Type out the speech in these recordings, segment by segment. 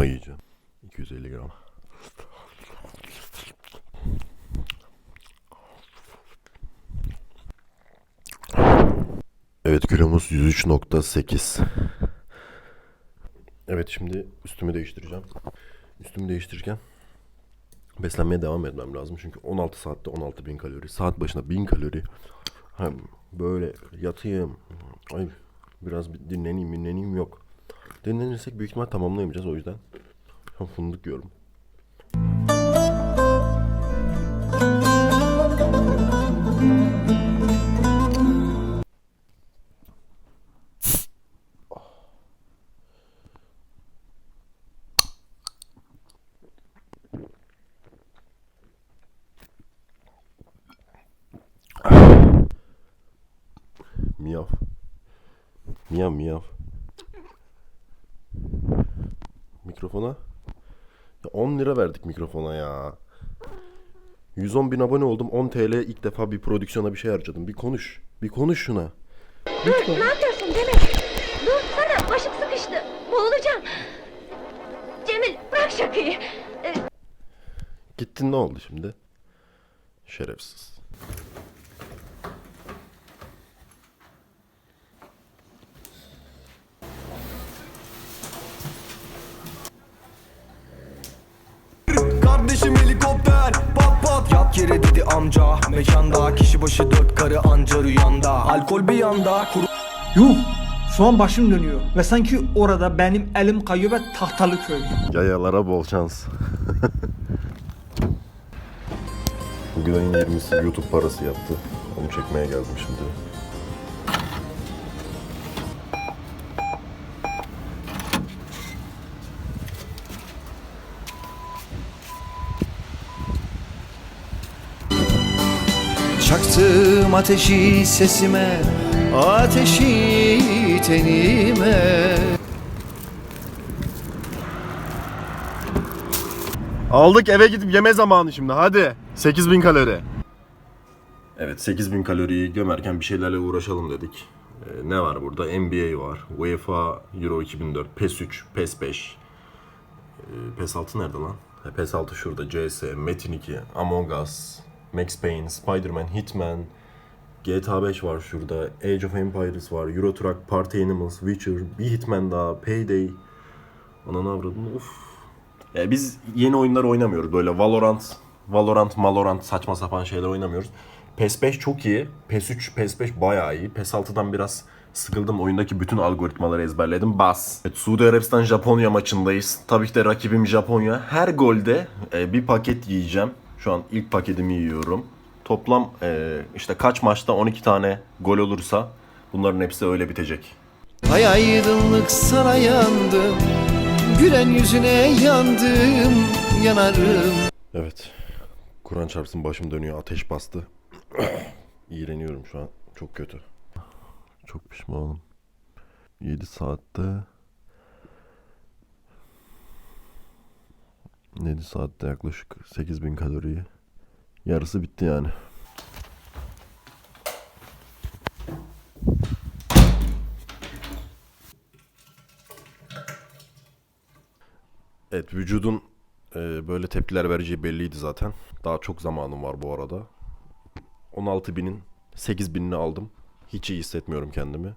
dondurma yiyeceğim. 250 gram. Evet kilomuz 103.8. Evet şimdi üstümü değiştireceğim. Üstümü değiştirirken beslenmeye devam etmem lazım. Çünkü 16 saatte 16 bin kalori. Saat başına 1000 kalori. Hem böyle yatayım. Ay biraz bir dinleneyim dinleneyim yok. Dinlenirsek büyük ihtimal tamamlayamayacağız o yüzden. An fındık yiyorum. Miyav. Miyav miyav. Mikrofona. Ya 10 lira verdik mikrofona ya. 110 bin abone oldum. 10 TL ilk defa bir prodüksiyona bir şey harcadım. Bir konuş. Bir konuş şuna. Dur ne yapıyorsun Demet? Dur sana başım sıkıştı. Boğulacağım. Cemil bırak şakayı. Gittin ne oldu şimdi? Şerefsiz. Kardeşim helikopter pat pat Yat yere dedi amca Mekanda kişi başı dört karı anca rüyanda Alkol bir yanda kuru Yuh! Şu an başım dönüyor ve sanki orada benim elim kayıyor ve tahtalı köy. Yayalara bol şans. Bugün ayın 20'si YouTube parası yaptı. Onu çekmeye geldim şimdi. Çaktım ateşi sesime Ateşi tenime Aldık eve gidip yeme zamanı şimdi hadi. 8000 kalori. Evet 8000 kaloriyi gömerken bir şeylerle uğraşalım dedik. Ee, ne var burada? NBA var. UEFA Euro 2004, PES 3, PES 5. Ee, PES 6 nerede lan? Ha, PES 6 şurada. CS, Metin 2, Among Us, Max Payne, Spider-Man, Hitman, GTA 5 var şurada. Age of Empires var. Euro Truck, Party Animals, Witcher, bir Hitman daha, Payday. Ananı avradını uf. Ya biz yeni oyunlar oynamıyoruz. Böyle Valorant, Valorant, Malorant saçma sapan şeyler oynamıyoruz. PES 5 çok iyi. PES 3, PES 5 bayağı iyi. PES 6'dan biraz sıkıldım. Oyundaki bütün algoritmaları ezberledim. Bas. Evet, Suudi Arabistan Japonya maçındayız. Tabii ki de rakibim Japonya. Her golde e, bir paket yiyeceğim. Şu an ilk paketimi yiyorum. Toplam e, işte kaç maçta 12 tane gol olursa bunların hepsi öyle bitecek. Ay aydınlık sana yandım Gülen yüzüne yandım Yanarım Evet. Kur'an çarpsın başım dönüyor. Ateş bastı. İğreniyorum şu an. Çok kötü. Çok pişmanım. 7 saatte 7 saatte yaklaşık 8000 kaloriyi yarısı bitti yani. Evet vücudun e, böyle tepkiler vereceği belliydi zaten. Daha çok zamanım var bu arada. 16 binin 8 binini aldım. Hiç iyi hissetmiyorum kendimi.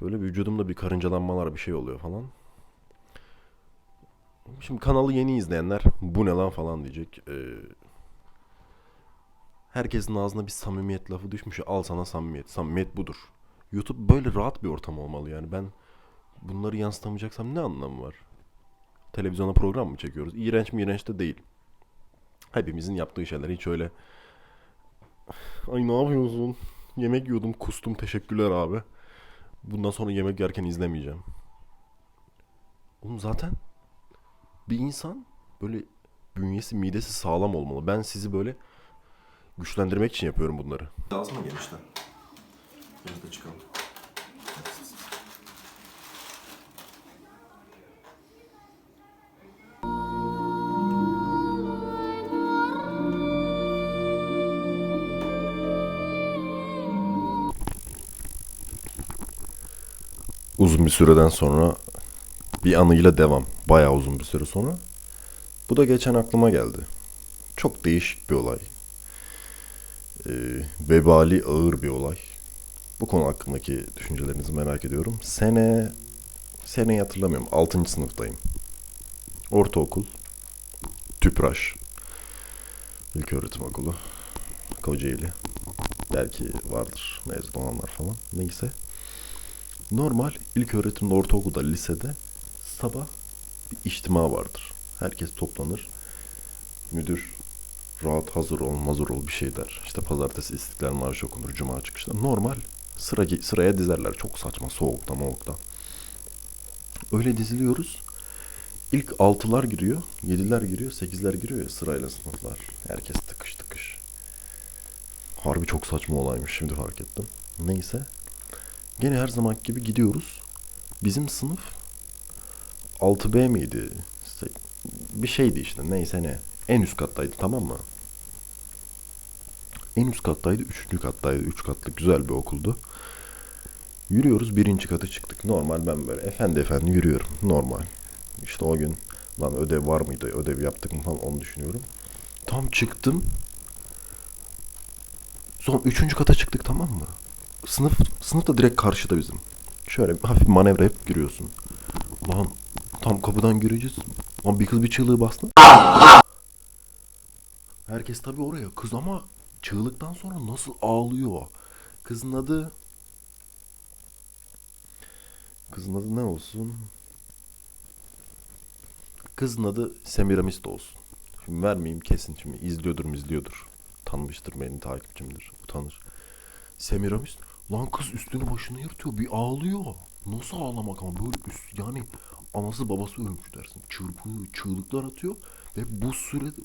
Böyle vücudumda bir karıncalanmalar bir şey oluyor falan. Şimdi kanalı yeni izleyenler bu ne lan falan diyecek. Ee, herkesin ağzına bir samimiyet lafı düşmüş. Al sana samimiyet. Samimiyet budur. YouTube böyle rahat bir ortam olmalı yani. Ben bunları yansıtamayacaksam ne anlamı var? televizyona program mı çekiyoruz? İğrenç mi iğrenç de değil. Hepimizin yaptığı şeyler hiç öyle Ay ne yapıyorsun? Yemek yiyordum kustum teşekkürler abi. Bundan sonra yemek yerken izlemeyeceğim. Oğlum zaten bir insan böyle bünyesi midesi sağlam olmalı. Ben sizi böyle güçlendirmek için yapıyorum bunları. Lazım mı gençler? Biz de çıkalım. Uzun bir süreden sonra bir anıyla devam. Bayağı uzun bir süre sonra. Bu da geçen aklıma geldi. Çok değişik bir olay. Ee, vebali ağır bir olay. Bu konu hakkındaki düşüncelerinizi merak ediyorum. Sene seneyi hatırlamıyorum. 6. sınıftayım. Ortaokul. Tüpraş. İlköğretim okulu. Kocaeli. Belki vardır mezun olanlar falan. Neyse. Normal ilköğretimde, ortaokulda, lisede sabah bir içtima vardır. Herkes toplanır. Müdür rahat hazır ol, mazur ol bir şey der. İşte pazartesi İstiklal Marşı okunur, cuma çıkışta. Normal sıra, sıraya dizerler. Çok saçma, soğukta, moğukta. Öyle diziliyoruz. İlk altılar giriyor, yediler giriyor, sekizler giriyor ya sırayla sınıflar. Herkes tıkış tıkış. Harbi çok saçma olaymış şimdi fark ettim. Neyse. Gene her zaman gibi gidiyoruz. Bizim sınıf 6B miydi? Bir şeydi işte neyse ne. En üst kattaydı tamam mı? En üst kattaydı, üçüncü kattaydı. Üç katlı güzel bir okuldu. Yürüyoruz birinci kata çıktık. Normal ben böyle efendi efendi yürüyorum. Normal. İşte o gün lan ödev var mıydı? Ödev yaptık mı falan onu düşünüyorum. Tam çıktım. Son üçüncü kata çıktık tamam mı? Sınıf sınıf da direkt karşıda bizim. Şöyle hafif manevra yapıp giriyorsun. Lan tam kapıdan gireceğiz. Lan bir kız bir çığlığı bastı. Herkes tabii oraya. Kız ama çığlıktan sonra nasıl ağlıyor. Kızın adı... Kızın adı ne olsun? Kızın adı Semiramis de olsun. Şimdi vermeyeyim kesin şimdi. izliyordur izliyordur. Tanımıştır beni takipçimdir. Utanır. Semiramis lan kız üstünü başını yırtıyor bir ağlıyor. Nasıl ağlamak ama böyle üst yani anası babası ölmüş dersin. Çırpıyor, çığlıklar atıyor ve bu sürede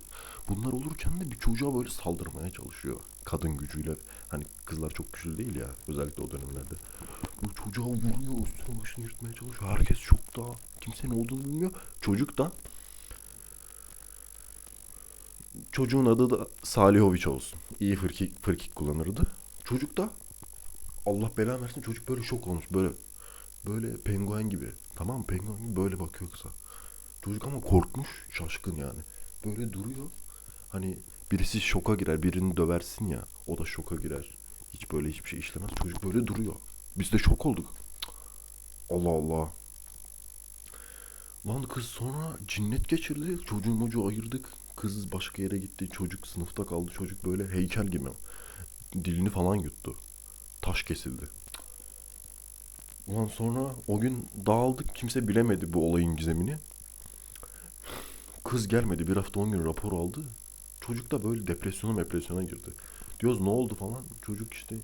bunlar olurken de bir çocuğa böyle saldırmaya çalışıyor. Kadın gücüyle. Hani kızlar çok güçlü değil ya özellikle o dönemlerde. Bu çocuğa vuruyor, üstünü başını yırtmaya çalışıyor. Herkes şokta. Kimse ne olduğunu bilmiyor. Çocuk da Çocuğun adı da Salihoviç olsun. İyi fırkik, fırkik kullanırdı. Çocuk da Allah belanı versin çocuk böyle şok olmuş. Böyle böyle penguen gibi. Tamam mı? Penguen gibi böyle bakıyor kıza. Çocuk ama korkmuş, şaşkın yani. Böyle duruyor. Hani birisi şoka girer, birini döversin ya. O da şoka girer. Hiç böyle hiçbir şey işlemez. Çocuk böyle duruyor. Biz de şok olduk. Allah Allah. Lan kız sonra cinnet geçirdi. Çocuğun mocu ayırdık. Kız başka yere gitti. Çocuk sınıfta kaldı. Çocuk böyle heykel gibi. Dilini falan yuttu. Taş kesildi. Ulan sonra o gün dağıldık. Kimse bilemedi bu olayın gizemini. Kız gelmedi. Bir hafta on gün rapor aldı. Çocuk da böyle depresyona depresyona girdi. Diyoruz ne oldu falan. Çocuk işte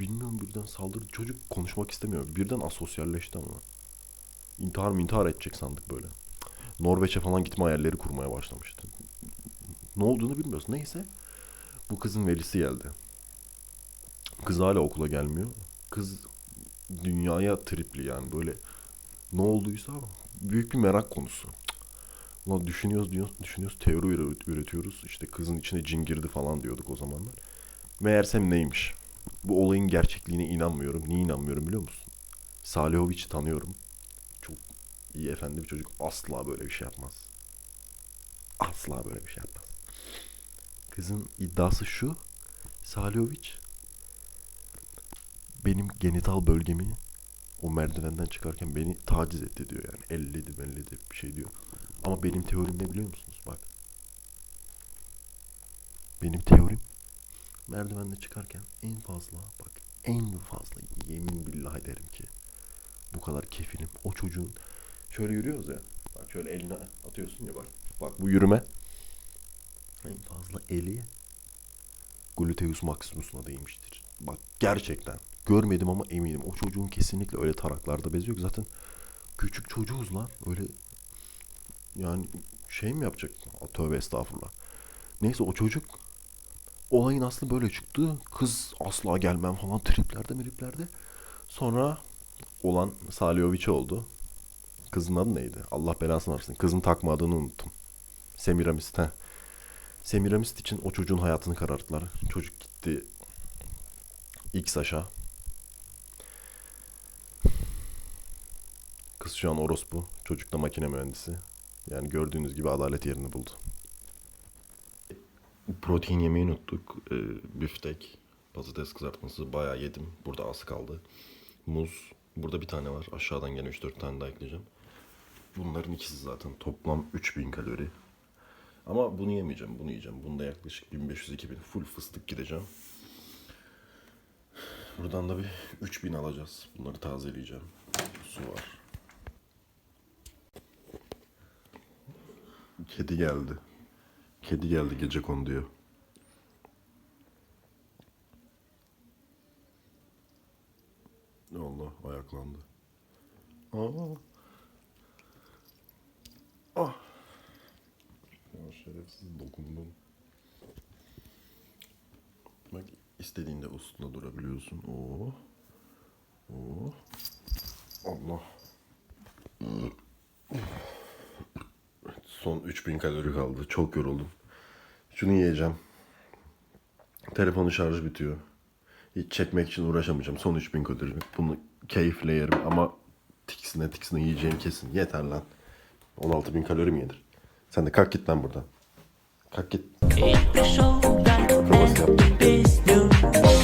bilmiyorum birden saldırdı. Çocuk konuşmak istemiyor. Birden asosyalleşti ama. İntihar mı intihar edecek sandık böyle. Norveç'e falan gitme hayalleri kurmaya başlamıştı. Ne olduğunu bilmiyoruz. Neyse. Bu kızın velisi geldi. Kız hala okula gelmiyor. Kız dünyaya tripli yani böyle ne olduysa büyük bir merak konusu. Ulan düşünüyoruz diyoruz, düşünüyoruz teori üret- üretiyoruz. İşte kızın içine cin girdi falan diyorduk o zamanlar. Meğersem neymiş? Bu olayın gerçekliğine inanmıyorum. Niye inanmıyorum biliyor musun? Salihoviç'i tanıyorum. Çok iyi efendi bir çocuk. Asla böyle bir şey yapmaz. Asla böyle bir şey yapmaz. Kızın iddiası şu. Salihoviç benim genital bölgemi o merdivenden çıkarken beni taciz etti diyor yani. Elledi belledi bir şey diyor. Ama benim teorim ne biliyor musunuz? Bak. Benim teorim merdivende çıkarken en fazla bak en fazla yemin billah ederim ki bu kadar kefilim o çocuğun şöyle yürüyoruz ya bak şöyle eline atıyorsun ya bak bak bu yürüme en fazla eli gluteus maximus'una değmiştir. Bak gerçekten görmedim ama eminim o çocuğun kesinlikle öyle taraklarda bezi yok. Zaten küçük çocuğuz lan öyle yani şey mi yapacak? Tövbe estağfurullah. Neyse o çocuk olayın aslı böyle çıktı. Kız asla gelmem falan triplerde miriplerde. Sonra olan Salihoviç oldu. Kızın adı neydi? Allah belasını versin. Kızın takma adını unuttum. Semiramis. Heh. Semiramis için o çocuğun hayatını kararttılar. Çocuk gitti İKSAŞ'a. Kız şu an orospu. Çocuk da makine mühendisi. Yani gördüğünüz gibi adalet yerini buldu. Protein yemeyi unuttuk. Ee, büftek, patates kızartması bayağı yedim. Burada az kaldı. Muz. Burada bir tane var. Aşağıdan gene 3-4 tane daha ekleyeceğim. Bunların ikisi zaten toplam 3000 kalori. Ama bunu yemeyeceğim. Bunu yiyeceğim. Bunda yaklaşık 1500-2000 full fıstık gideceğim. Buradan da bir 3000 alacağız. Bunları tazeleyeceğim. Su var. Kedi geldi. Kedi geldi gece konduyor. Allah ayaklandı. Aa. Ah. Ya şerefsiz dokundum. Bak istediğinde üstünde durabiliyorsun. Oo. Oo. Allah. Son 3000 kalori kaldı. Çok yoruldum. Şunu yiyeceğim. Telefonun şarjı bitiyor. Hiç çekmek için uğraşamayacağım. Son 3000 kalori. Bunu keyifle yerim ama tiksine tiksine yiyeceğim kesin. Yeter lan. 16000 kalori mi yedir? Sen de kalk git lan buradan. Kalk git. Provası yaptım.